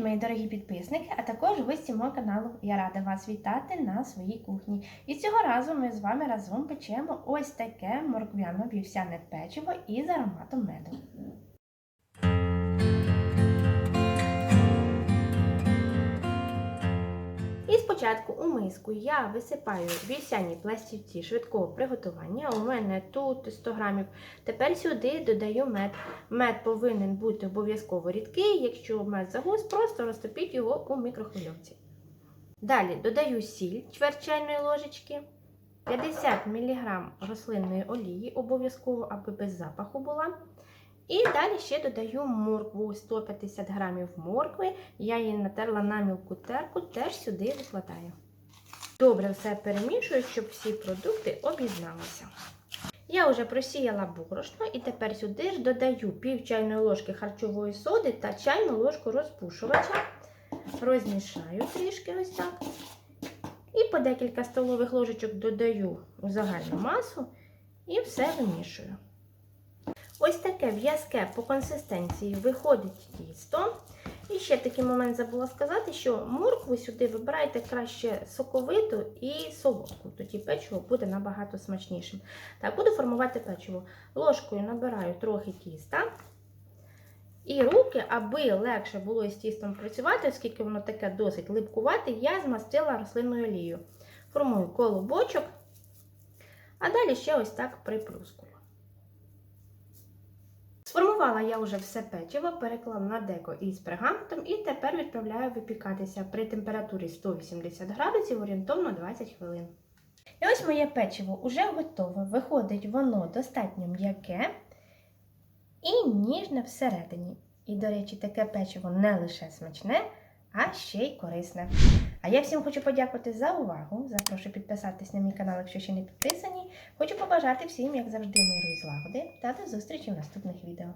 мої дорогі підписники, а також гості мого каналу. Я рада вас вітати на своїй кухні. І цього разу ми з вами разом печемо ось таке морквяно-вівсяне печиво із ароматом меду. Спочатку у миску я висипаю вівсяні пластівці швидкого приготування. У мене тут 100 грамів. Тепер сюди додаю мед. Мед повинен бути обов'язково рідкий. Якщо мед загус, просто розтопіть його у мікрохвильовці. Далі додаю сіль чверть чайної ложечки, 50 мг рослинної олії, обов'язково, аби без запаху була. І далі ще додаю моркву 150 грамів моркви. Я її натерла на мілку терку, теж сюди викладаю. Добре все перемішую, щоб всі продукти об'єдналися. Я вже просіяла борошно і тепер сюди ж додаю пів чайної ложки харчової соди та чайну ложку розпушувача. Розмішаю трішки ось так. І по декілька столових ложечок додаю у загальну масу і все вимішую. Ось таке в'язке по консистенції виходить тісто. І ще такий момент забула сказати, що моркву сюди вибирайте краще соковиту і солодку. Тоді печиво буде набагато смачнішим. Так, буду формувати печиво. Ложкою набираю трохи тіста. І руки, аби легше було із тістом працювати, оскільки воно таке досить липкувате, я змастила рослинною олією. Формую колобочок, а далі ще ось так приплюскую. Сформувала я вже все печиво, переклала на деко із пергаментом і тепер відправляю випікатися при температурі 180 градусів орієнтовно 20 хвилин. І ось моє печиво вже готове. Виходить воно достатньо м'яке і ніжне всередині. І, до речі, таке печиво не лише смачне, а ще й корисне. А я всім хочу подякувати за увагу. Запрошую підписатись на мій канал, якщо ще не підписані. Хочу побажати всім, як завжди, миру і злагоди та до зустрічі в наступних відео.